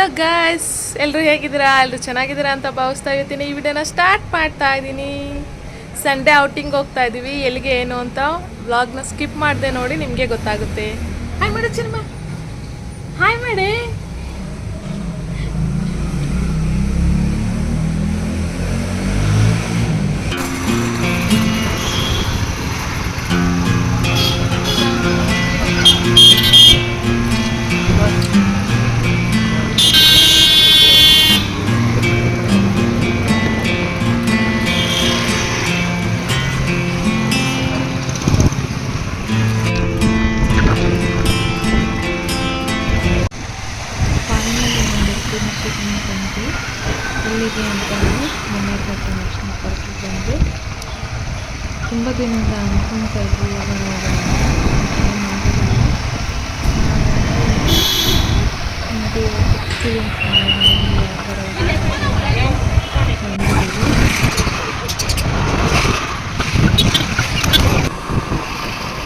Hello guys ಎಲ್ಲರೂ ಹೇಗಿದ್ದೀರಾ? ಎಲ್ಲರೂ ಚೆನ್ನಾಗಿದ್ದೀರಾ ಅಂತ ಭಾವಿಸ್ತಾ ಇರ್ತೀನಿ. ಈ ವಿಡಿಯೋನ ಸ್ಟಾರ್ಟ್ ಮಾಡ್ತಾ ಇದ್ದೀನಿ. ಸಂಡೇ ಔಟಿಂಗ್ ಹೋಗ್ತಾ ಇದ್ದೀವಿ. ಎಲ್ಲಿಗೆ, ಏನು ಅಂತ ವ್ಲಾಗ್ನ ಸ್ಕಿಪ್ ಮಾಡಿದೆ ನೋಡಿ ನಿಮಗೆ ಗೊತ್ತಾಗುತ್ತೆ. ಹಾಯ್ ಮಾಡಿ ಚಿನ್ಮ ಹಾಯ್ ಮಾಡಿ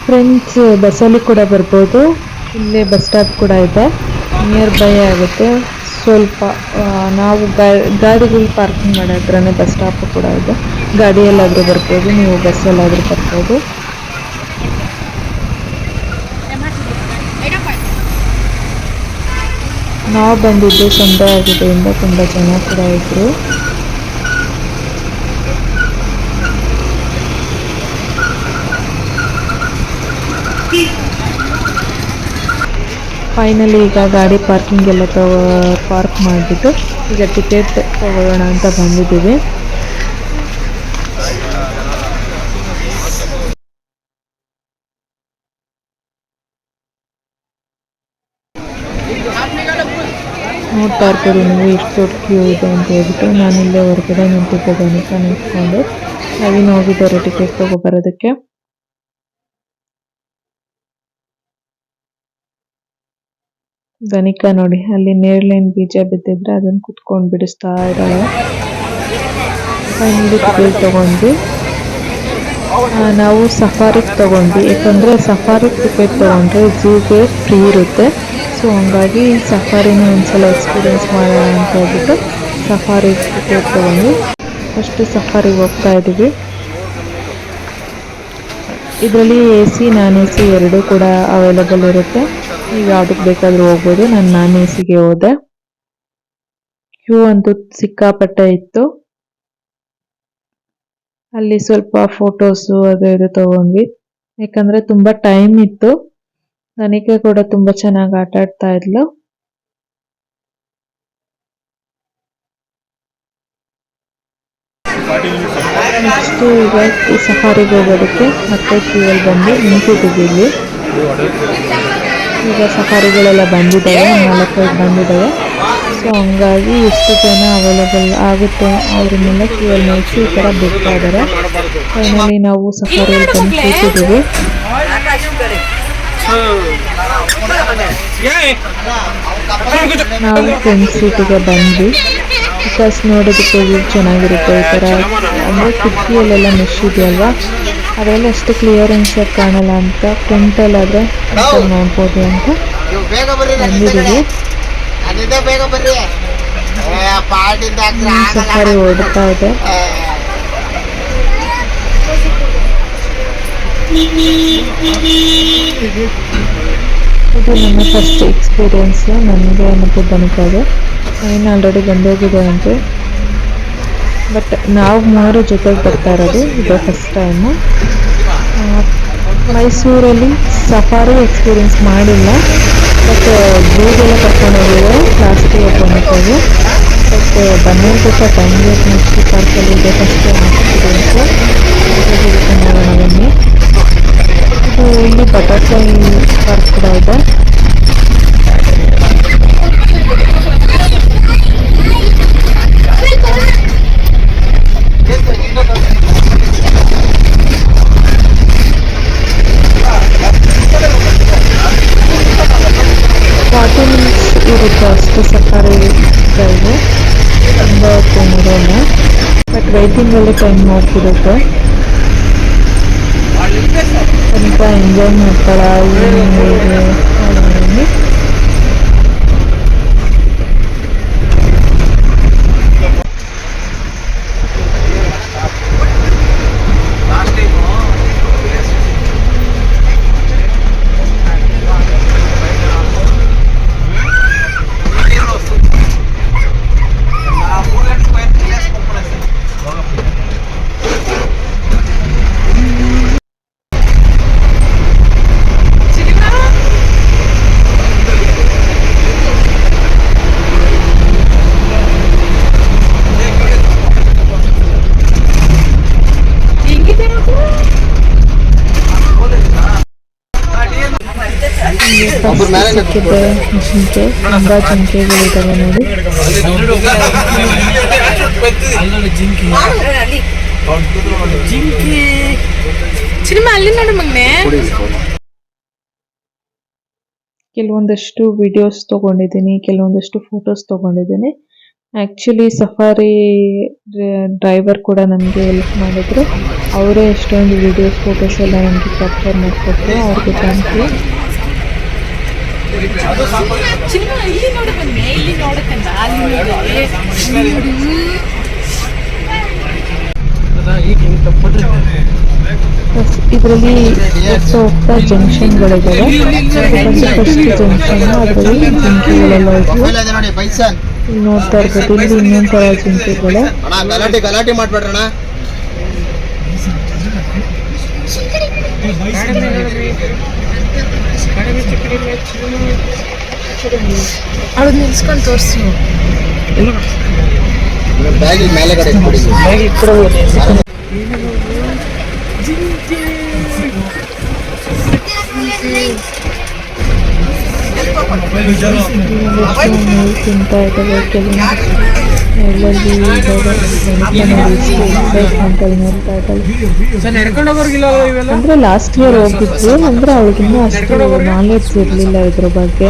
ಫ್ರೆಂಡ್ಸ್, ಬಸ್ಸಲ್ಲಿ ಕೂಡ ಬರ್ಬೋದು. ಇಲ್ಲೇ ಬಸ್ ಸ್ಟಾಪ್ ಕೂಡ ಇದೆ. ನಿಯರ್ ಬೈ ಆಗುತ್ತೆ. ಸ್ವಲ್ಪ ನಾವು ಗಾಡಿಗಳು ಪಾರ್ಕಿಂಗ್ ಮಾಡೋ ಹತ್ರನೇ ಬಸ್ ಸ್ಟಾಪ್ ಕೂಡ ಇದೆ. ಗಾಡಿಯಲ್ಲಾದರೂ ಬರ್ಬೋದು. ನೀವು ಬಸ್ಸಲ್ಲಾದರೂ ಬರ್ಬೋದು. ನಾವು ಬಂದಿದ್ದು ಸಂಡೆ ಆಗಿದ್ದರಿಂದ ತುಂಬ ಜನ ಕೂಡ ಇದ್ರು. ಫೈನಲಿ ಈಗ ಗಾಡಿ ಪಾರ್ಕಿಂಗ್ ಎಲ್ಲ ತಗೋ ಪಾರ್ಕ್ ಮಾಡಿಬಿಟ್ಟು ಈಗ ಟಿಕೆಟ್ ತಗೊಳ್ಳೋಣ ಅಂತ ಬಂದಿದ್ದೀವಿ. ನೋಡ್ತಾ ಇರ್ತೀರಿ ನೀವು ಎಷ್ಟು ಕ್ಯೂ ಇದೆ ಅಂತ ಹೇಳ್ಬಿಟ್ಟು ನಾನು ಇಲ್ಲೇ ಹೊರಗಡೆ ನಿಂತಿದ್ದೆ ಗಣಿತ ನಿಂತ್ಕೊಂಡು ನವೀನ್ ಹೋಗಿದ್ದಾರೆ ಟಿಕೆಟ್ ತಗೊಬರೋದಕ್ಕೆ. ಧನಿಕ ನೋಡಿ, ಅಲ್ಲಿ ನೇರ್ಳೆನ್ ಬೀಜ ಬಿದ್ದಿದ್ರೆ ಅದನ್ನ ಕುತ್ಕೊಂಡು ಬಿಡಿಸ್ತಾ ಇದ್ದಾಳೆ ಫೈನಲಿ ತಗೊಂಡ್ವಿ. ನಾವು ಸಫಾರಿಗೆ ತಗೊಂಡ್ವಿ. ಯಾಕಂದ್ರೆ ಸಫಾರಿ ಟಿಕೆಟ್ ತಗೊಂಡ್ರೆ ಝೂಗೆ ಫ್ರೀ ಇರುತ್ತೆ. ಸೊ, ಹಂಗಾಗಿ ಸಫಾರಿನ ಒಂದ್ಸಲ ಎಕ್ಸ್ಪೀರಿಯನ್ಸ್ ಮಾಡೋಣ ಅಂತ ಹೇಳ್ಬಿಟ್ಟು ಸಫಾರಿ ಟಿಕೆಟ್ ತಗೊಂಡ್ವಿ. ಫಸ್ಟ್ ಸಫಾರಿ ಹೋಗ್ತಾ ಇದ್ದೀವಿ ಇದರಲ್ಲಿ A C, non A C ಎರಡೂ ಕೂಡ ಅವೈಲಬಲ್ ಇರುತ್ತೆ. ನೀವು ಯಾವುದಕ್ಕೆ ಬೇಕಾದರೂ ಹೋಗ್ಬೋದು. ನಾನು ನಾನ್ ಎ ಸಿಗೆ ಹೋದೆ. ಕ್ಯೂ ಅಂತೂ ಸಿಕ್ಕಾಪಟ್ಟೆ ಇತ್ತು. ಅಲ್ಲಿ ಸ್ವಲ್ಪ ಫೋಟೋಸು ಅದು ಇದು ತಗೊಂಡ್ವಿ. ಯಾಕಂದ್ರೆ ತುಂಬಾ ಟೈಮ್ ಇತ್ತು. ನನಗೆ ಕೂಡ ತುಂಬಾ ಚೆನ್ನಾಗಿ ಆಟ ಆಡ್ತಾ ಇದ್ಲು. ನೆಕ್ಸ್ಟು ಈಗ ಸಫಾರಿಗೆ ಹೋಗೋದಕ್ಕೆ ಮತ್ತೆ ಕ್ಯೂ ಅಲ್ಲಿ ಬಂದು ನಿಂತಿದ್ದೀವಿ ಈಗ ಸಫಾರಿಗಳೆಲ್ಲ ಬಂದಿದ್ದಾವೆ ನಾಲ್ಕೈದು ಬಂದಿದ್ದಾವೆ. ಸೊ ಹಂಗಾಗಿ ಎಷ್ಟು ಜನ ಅವೈಲೇಬಲ್ ಆಗುತ್ತೆ. ಅವ್ರನ್ನೆಲ್ಲ ಅಲ್ಲಿ ನಿಲ್ಲಿಸಿ ಈ ಥರ ಬಿಡ್ತಾ ಇದ್ದಾರೆ. ಫೈನಲಿ ನಾವು ಸಫಾರಿಯಲ್ಲಿ ಬಂದು ಕೂತಿದ್ದೀವಿ. ನಾವು ಫ್ರೆಂಡ್ ಸೀಟಿಗೆ ಬಂದ್ವಿ. ಬಿಕಾಸ್ ನೋಡೋದಕ್ಕೆ ಚೆನ್ನಾಗಿರುತ್ತೆ ಈ ಥರ. ಅಂದರೆ ಕಿಟಕಿಯಲ್ಲೆಲ್ಲ ಮೆಶ್ ಇದೆಯಲ್ವಾ? ಅದೆಲ್ಲ ಅಷ್ಟು ಕ್ಲಿಯರೆನ್ಸ್ ಆಗಿ ಕಾಣಲ್ಲ ಅಂತ ಆದ್ರೆ ನೋಡ್ಬೋದು ಅಂತ ಬಂದಿದ್ದೀವಿ. ಸಫಾರಿ ಓಡ್ತಾ ಇದೆ. ಇದು ನನ್ನ ಫಸ್ಟ್ ಎಕ್ಸ್ಪೀರಿಯನ್ಸ್ ನನಗೆ ಮತ್ತು ಬಂದಿದೆ ಏನು ಆಲ್ರೆಡಿ ಬಂದೋಗಿದೆ ಅಂತೆ. ಬಟ್ ನಾವು ಮೂರು ಜೊತೆಗೆ ಬರ್ತಾ ಇರೋದು ಇದು ಫಸ್ಟ್ ಟೈಮು ಮೈಸೂರಲ್ಲಿ ಸಫಾರಿ ಎಕ್ಸ್ಪೀರಿಯನ್ಸ್ ಮಾಡಿಲ್ಲ. ಬಟ್ ಝೂಗೆಲ್ಲ ಕರ್ಕೊಂಡು ಹೋಗಿದ್ರೆ ಜಾಸ್ತಿ ಹೋಗ್ಕೊಂಡಿದ್ದೇವೆ ಬಟ್ ಬಂದಿರ್ಬೇಕು ಟೈಮ್ಗೆ ನೆಕ್ಸ್ಟ್ ಪಾರ್ಕಲ್ಲಿ ಇದೆ. ಫಸ್ಟ್ ಎಕ್ಸ್ಪೀರಿಯನ್ಸು ಇಲ್ಲಿ ಬಟರ್ಫ್ಲೈ ಪಾರ್ಕ್ ಕೂಡ ಇದೆ. ಬಟ್ ವೆಯ್ಟಿಂಗಲ್ಲಿ ಟೈಮ್ ಹೋಗ್ತಿರುತ್ತೆ ಸ್ವಲ್ಪ ಎಂಜಾಯ್ ಮಾಡ್ತಾಳ ಜಿಂಕೆ ತುಂಬ ಜಿಂಕೆಗಳಿದ್ದಾವೆ ನೋಡಿ ಸಿನಿಮಾ ಅಲ್ಲಿ ನೋಡು ಮಗ್ನೆ. ಕೆಲವೊಂದಷ್ಟು ವಿಡಿಯೋಸ್ ತಗೊಂಡಿದ್ದೀನಿ ಕೆಲವೊಂದಷ್ಟು ಫೋಟೋಸ್ ತಗೊಂಡಿದ್ದೀನಿ. ಆಕ್ಚುಲಿ ಸಫಾರಿ ಡ್ರೈವರ್ ಕೂಡ ನನಗೆ ಹೆಲ್ಪ್ ಮಾಡಿದ್ರು. ಅವರೇ ಎಷ್ಟೊಂದು ವಿಡಿಯೋಸ್ ಫೋಟೋಸ್ ಎಲ್ಲ ನನಗೆ ಕ್ಯಾಪ್ಚರ್ ಮಾಡಿಕೊಟ್ರು. ಅವ್ರಿಗೆ ಥ್ಯಾಂಕ್ ಯು ಸಿನಿಮಾ ಇಲ್ಲಿ ನೋಡು ಮಗ್ನೆ ಇಲ್ಲಿ ನೋಡಕ್ಕಂತ ಅಲ್ಲಿ ನೋಡಿ ಇದರಲ್ಲಿ ಹೋಗ್ತಾ ಹೋಗ್ತಾ ಜಂಕ್ಷನ್ಗಳಿದ್ದಾವೆ ಫಸ್ಟ್ ಜಂಕ್ಷನ್ ಅದರಲ್ಲಿ ಜಿಂಕೆಗಳೆಲ್ಲ ಇದ್ವು ನೋಡ್ತಾ ಇರ್ಬೋದು ಇಲ್ಲಿ ಇನ್ನೊಂದು ಥರ ಜಿಂಕೆಗಳು ಅಣ್ಣ ಗಲಾಟೆ ಗಲಾಟೆ ಮಾಡ್ಬೇಡ್ರಣ అక్కడ నిలుచుకొని తోరుస్తున్నాం బ్యాగులు మేల బ్యాగ్ ఇక్కడ తింటాయి కదా ಅಂದ್ರೆ ಲಾಸ್ಟ್ ಇಯರ್ ಹೋಗಿದ್ವಿ ಅಂದ್ರೆ ಅವಳಿಗಿನ್ನೂ ಅಷ್ಟು ನಾಲೆಡ್ಜ್ ಇರಲಿಲ್ಲ ಇದ್ರ ಬಗ್ಗೆ.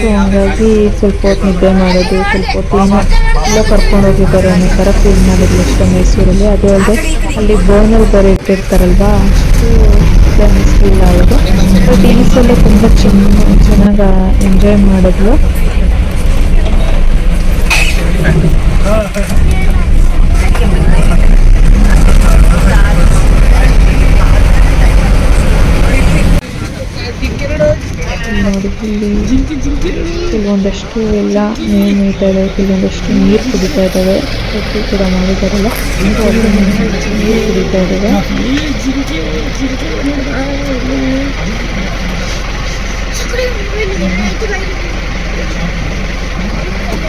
ಸೊ ಹಂಗಾಗಿ ಸ್ವಲ್ಪ ಹೊತ್ತು ನಿದ್ದೆ ಮಾಡೋದು ಸ್ವಲ್ಪ ಹೊತ್ತು ಏನೋ ಎಲ್ಲ ಕರ್ಕೊಂಡು ಹೋಗಿದ್ದಾರೆ ಅನ್ನೋ ಥರ ಫೀಲ್ ಮಾಡಿದ್ರು ಇಷ್ಟ ಮೈಸೂರಲ್ಲಿ. ಅದು ಅಲ್ಲದೆ ಅಲ್ಲಿ ಬೋನಲ್ಲಿ ಬೇರೆ ಇಟ್ಟಿರ್ತಾರಲ್ವಾ ಅಷ್ಟು ಬಟ್ ಈ ತುಂಬ ಚೆನ್ನ ಚೆನ್ನಾಗಿ ಎಂಜಾಯ್ ಮಾಡಿದ್ಲು. ಕೆಲವೊಂದಷ್ಟು ಎಲ್ಲ ಮೇವು ಮೇಯ್ತಾ ಇದ್ದಾವೆ ಕೆಲವೊಂದಷ್ಟು ನೀರು ಕುಡಿತಾ ಇದ್ದಾವೆ ತೊಟ್ಟಿ ಕೂಡ ಮಾಡಿದಾರಲ್ಲ ಸೊ ಅಲ್ಲಿ ನೀರು ಕುಡಿತಾ ಇದ್ದಾವೆ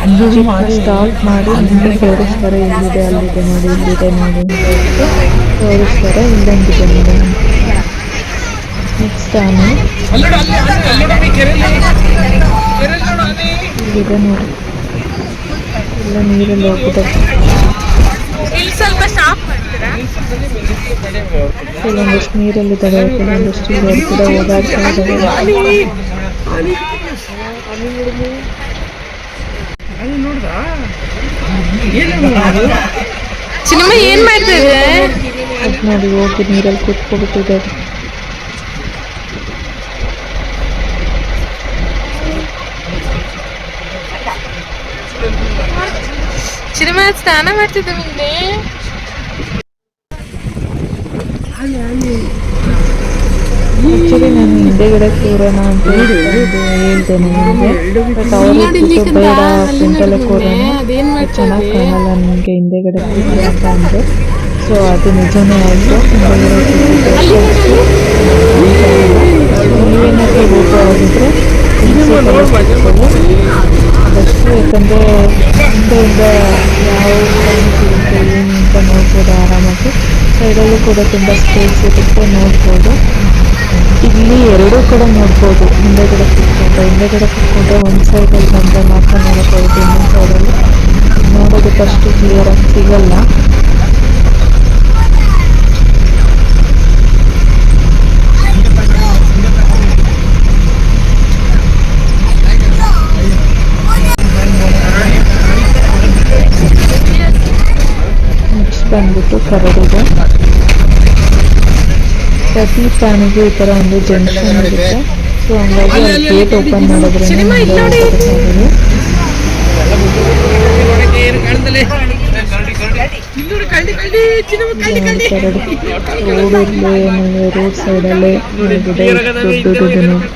ಜೀಪ್ನ ಸ್ಟಾಪ್ ಮಾಡಿ ಮುಂದೆ ತೋರಿಸ್ತಾರೆ ಇಲ್ಲಿದೆ ಅಲ್ಲಿದೆ ನೋಡಿ ಇಲ್ಲಿದೆ ನೋಡಿ. ತೋರಿಸ್ತಾರೆ ಇಲ್ಲೊಂದಿದೆ ನೋಡಿ. ನೆಕ್ಸ್ಟ್ ಆನೆ. ಇಲ್ಲಿದೆ ನೋಡಿ. ಎಲ್ಲ ನೀರಲ್ಲಿ ಹೋಗಿದೆ. ಕೆಲವೊಂದಷ್ಟು ನೀರಲ್ಲಿದ್ದಾವೆ ಕೆಲವೊಂದಷ್ಟು ಇಲ್ಲೂ ಕೂಡ ಓಡಾಡ್ತಾ ಇದ್ದಾವೆ ಸಿನಿಮಾ ಏನ್ ಮಾಡ್ತಾ ಇದೆ ಅದ್ ನೋಡಿ ಹೋಗಿ ನೀರಲ್ಲಿ ಕೂತ್ಕೊಬಿಟ್ಟಿದೆ ಸಿನಿಮಾ ಸ್ನಾನ ಮಾಡ್ತಿದ್ದೆ ಮಗ್ನೆ ಆಕ್ಚುಲಿ ನಾನು ಹಿಂದೆಗಡೆ ಕೂರೋಣ ಅಂತ ಹೇಳ್ತೇನೆ ಹೇಳ್ದೆ ನನಗೆ ಬಟ್ ಅವರು ಬೇಡ ಕುಂತಲೆ ಕೂರೋಣ. ಚೆನ್ನಾಗಿ ಕಾಣಲ್ಲ ನಿಮಗೆ ಹಿಂದೆಗಡೆ ಕೂತ್ರೆ ಅಂತ ಅಂದರು ಸೊ ಅದು ನಿಜನೇ ಆಯಿತು. ಹಿಂದೆಗಡೆ ಕೂತಿದ್ದು ಆಗಿದ್ರೆ ಅದಷ್ಟು. ಯಾಕಂದರೆ ಹಿಂದೆಯಿಂದ ಯಾವ ಸಿಗುತ್ತೆ ಏನು ಅಂತ ನೋಡ್ಬೋದು ಆರಾಮಾಗಿ. ಸೈಡಲ್ಲೂ ಕೂಡ ತುಂಬ ಸ್ಪೇಸ್ ಇರುತ್ತೆ ನೋಡ್ಬೋದು. ಇಲ್ಲಿ ಎರಡೂ ಕಡೆ ನೋಡ್ಬೋದು. ಹಿಂದೆಗಡೆ ಕುತ್ಕೊಂಡ್ರೆ ಹಿಂದೆಗಡೆ ಕುತ್ಕೊಂಡ್ರೆ ಒಂದು ಸೈಡಲ್ಲಿ ಬಂದರೆ ಮಾತ್ರ ನೋಡ್ಬೋದು ಇನ್ನೊಂದು ಸೈಡಲ್ಲಿ ನೋಡೋದಕ್ಕೆ ಅಷ್ಟು ಕ್ಲಿಯರಾಗಿ ಸಿಗಲ್ಲ. ಬಂದ್ಬಿಟ್ಟು ಕರಡಿದೆ. ಪ್ರತಿ ಪ್ರಾಣಿಗೂ ಈ ಥರ ಒಂದು ಜಂಕ್ಷನ್ ಇರುತ್ತೆ ಸೊ ಹಂಗಾಗಿ ಅಲ್ಲಿ ಗೇಟ್ ಓಪನ್ ಮಾಡಿದ್ರೆ ಕರಡಿ ರೋಡಲ್ಲಿ ಆಮೇಲೆ ರೋಡ್ ಸೈಡಲ್ಲಿ ದೊಡ್ಡದು ನೋಡಿ.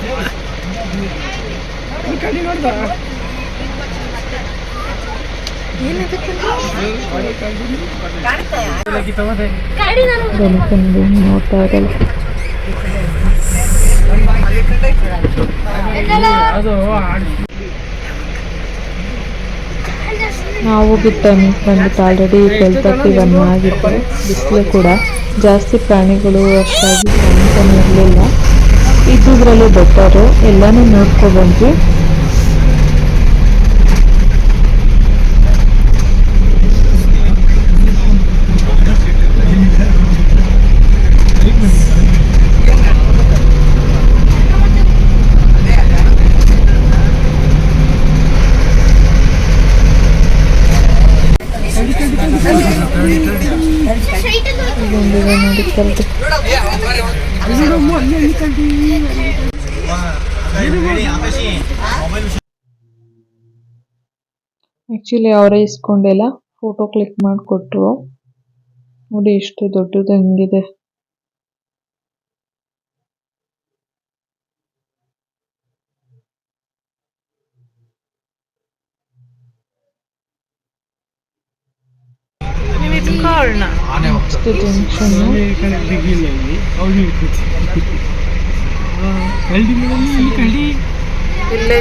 ನಾವು ಬಿಟ್ಟ ಬಂದ್ಬಿಟ್ಟು ಆಲ್ರೆಡಿ ಟ್ವೆಲ್ ತರ್ಟಿ ಆಗಿತ್ತು. ಬಿಸಿಲು ಕೂಡ. ಜಾಸ್ತಿ ಪ್ರಾಣಿಗಳು ಅಷ್ಟಾಗಿ ಇರಲಿಲ್ಲ. ಇದ್ದುದ್ರಲ್ಲಿ ಬೆಟರು ಎಲ್ಲನೂ ನೋಡ್ಕೊಬಂದ್ವಿ ಆ್ಯಕ್ಚುಲಿ ಅವರೇ ಇಸ್ಕೊಂಡೆಲ್ಲ ಫೋಟೋ ಕ್ಲಿಕ್ ಮಾಡಿಕೊಟ್ರು. ನೋಡಿ ಎಷ್ಟು ದೊಡ್ಡದು ಹಂಗಿದೆ. ನೆಕ್ಸ್ಟ್ ಜಂಕ್ಷನ್ನು ಇಲ್ಲೇ.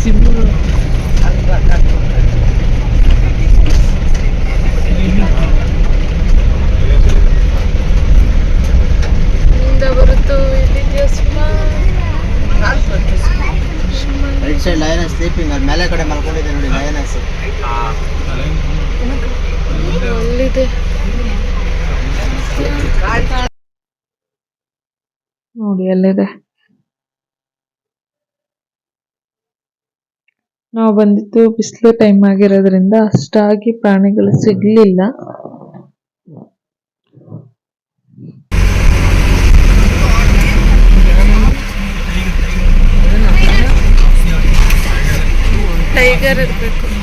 ಸುಮ್ಮ ರೈಟ್ ಸೈಡ್ ಲಯನಸ್ ಸ್ಲೀಪಿಂಗ್ ಅಲ್ಲಿ ಮೇಲೆ ಕಡೆ ಮಲ್ಕೊಂಡಿದೆ ನೋಡಿ ಲಯನಸ್ ನೋಡಿ ಅಲ್ಲಿದೆ. ನಾವು ಬಂದಿದ್ದು ಬಿಸಿಲು ಟೈಮ್ ಆಗಿರೋದ್ರಿಂದ ಅಷ್ಟಾಗಿ ಪ್ರಾಣಿಗಳು ಸಿಗಲಿಲ್ಲ. ಟೈಗರ್ ಇರಬೇಕು.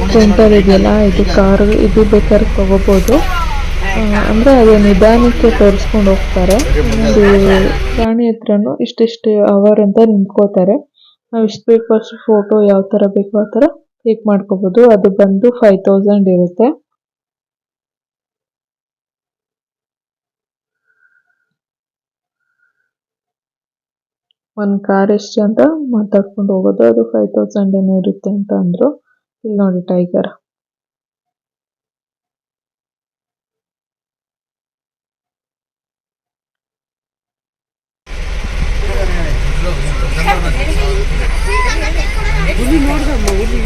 ಇಲ್ಲಿ ಅಂತ ಇದೆಯಲ್ಲ, ಇದು ಕಾರ್ ಇದು ಬೇಕಾದ್ರೆ ತಗೋಬೋದು. ಅಂದ್ರೆ ಅದು ನಿಧಾನಕ್ಕೆ ತೋರಿಸ್ಕೊಂಡು ಹೋಗ್ತಾರೆ. ಒಂದು ಪ್ರಾಣಿ ಹತ್ರನು ಇಷ್ಟಿಷ್ಟು ಅವರ್ ಅಂತ ನಿಂತ್ಕೋತಾರೆ. ನಾವು ಇಷ್ಟು ಬೇಕು ಅಷ್ಟು ಫೋಟೋ ಯಾವ ಥರ ಬೇಕು ಆ ಥರ ಕ್ಲಿಕ್ ಮಾಡ್ಕೋಬೋದು. ಅದು ಬಂದು ಫೈವ್ ತೌಸಂಡ್ ಇರುತ್ತೆ. ಒಂದು ಕಾರ್ ಎಷ್ಟು ಅಂತ ಮಾತಾಡ್ಕೊಂಡು ಹೋಗೋದು. ಅದು ಫೈವ್ ತೌಸಂಡ್ ಏನೋ ಇರುತ್ತೆ ಅಂತ ಅಂದರು. இன்னொன்று டைகர் ಹುಲಿ ನೋಡ್ದಮ್ಮ ಹುಲಿ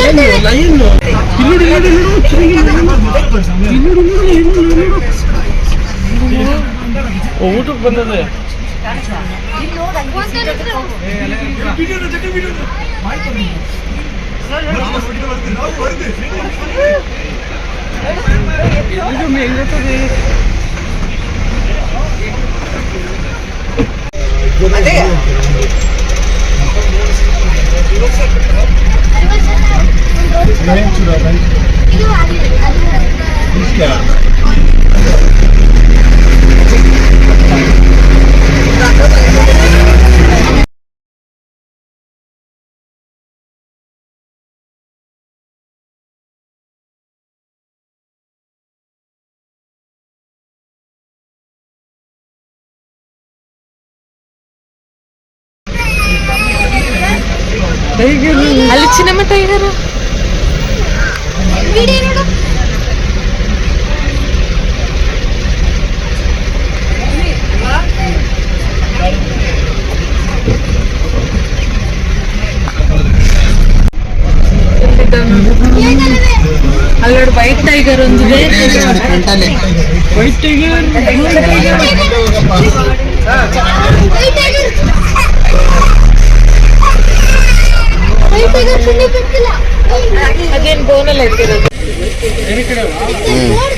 ಇಂದಿರಾ ಗಾಂಧಿ ಗೇಟ್ ಹತ್ತಿದೆ ಊಟಕ್ಕೆ ಬಂದದೆ? ಇದು ಹೆಂಗತ್ತದೆ అదే Yeah. ಅಲ್ಲಿ ಚಿನ್ನಮ್ಮ ಟೈಗರ್. ಅಲ್ಲೋಡ್ ವೈಟ್ ಟೈಗರ್ ಒಂದಿದೆ ವೈಟ್ ಟೈಗರ್ ಅದೇನ್ ಬೋನಲ್ಲಿ ಎತ್ತಿರೋದು? ಬೇರೆ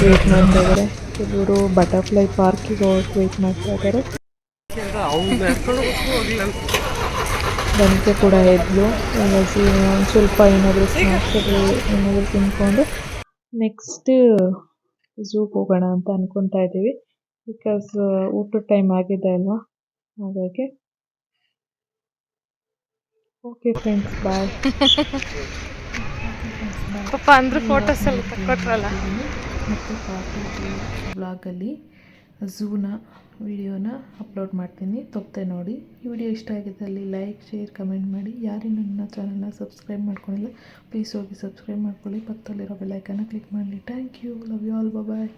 ವೇಟ್ ಮಾಡ್ತಾ ಇದ್ದಾರೆ ಕೆಲವರು ಬಟರ್ಫ್ಲೈ ಪಾರ್ಕಿಗೆ ಹೋಗಕ್ಕೆ ವೇಟ್ ಮಾಡ್ತಾ ಇದ್ದಾರೆ ಬಂಕೆ ಕೂಡ ಹಾಗಾಗಿ ಒಂದು ಸ್ವಲ್ಪ ಏನಾದರೂ ಸ್ನಾಕ್ಸ್ ಏನಾದರೂ ತಿನ್ಕೊಂಡು ನೆಕ್ಸ್ಟ್ ಝೂಗೆ ಹೋಗೋಣ ಅಂತ ಅನ್ಕೊತಾ ಇದ್ದೀವಿ. ಬಿಕಾಸ್ ಊಟದ ಟೈಮ್ ಆಗಿದೆ ಅಲ್ವಾ? ಹಾಗಾಗಿ. ಓಕೆ ಫ್ರೆಂಡ್ಸ್ ಬಾಯ್ ಪಾಪ ಅಂದ್ರೆ ಫೋಟೋಸ್ ಎಲ್ಲ ತಕ್ಕೊಟ್ರಲ್ಲ. ಮತ್ತು ಕಾಫಿ ಟೀ ಬ್ಲಾಗಲ್ಲಿ ಝೂನ ವಿಡಿಯೋನ ಅಪ್ಲೋಡ್ ಮಾಡ್ತೀನಿ. ತಪ್ಪದೆ ನೋಡಿ. ಈ ವಿಡಿಯೋ ಇಷ್ಟ ಆಗಿದ್ದಲ್ಲಿ ಲೈಕ್, ಶೇರ್, ಕಮೆಂಟ್ ಮಾಡಿ. ಯಾರೇ ನನ್ನ ಚಾನಲ್ನ ಸಬ್ಸ್ಕ್ರೈಬ್ ಮಾಡ್ಕೊಂಡಿಲ್ಲ, ಪ್ಲೀಸ್ ಹೋಗಿ ಸಬ್ಸ್ಕ್ರೈಬ್ ಮಾಡ್ಕೊಳ್ಳಿ. ಪಕ್ಕದಲ್ಲಿರೋ ಬೆಲ್ಲೈಕನ್ನ ಕ್ಲಿಕ್ ಮಾಡಿ thank you. Love you all. Bye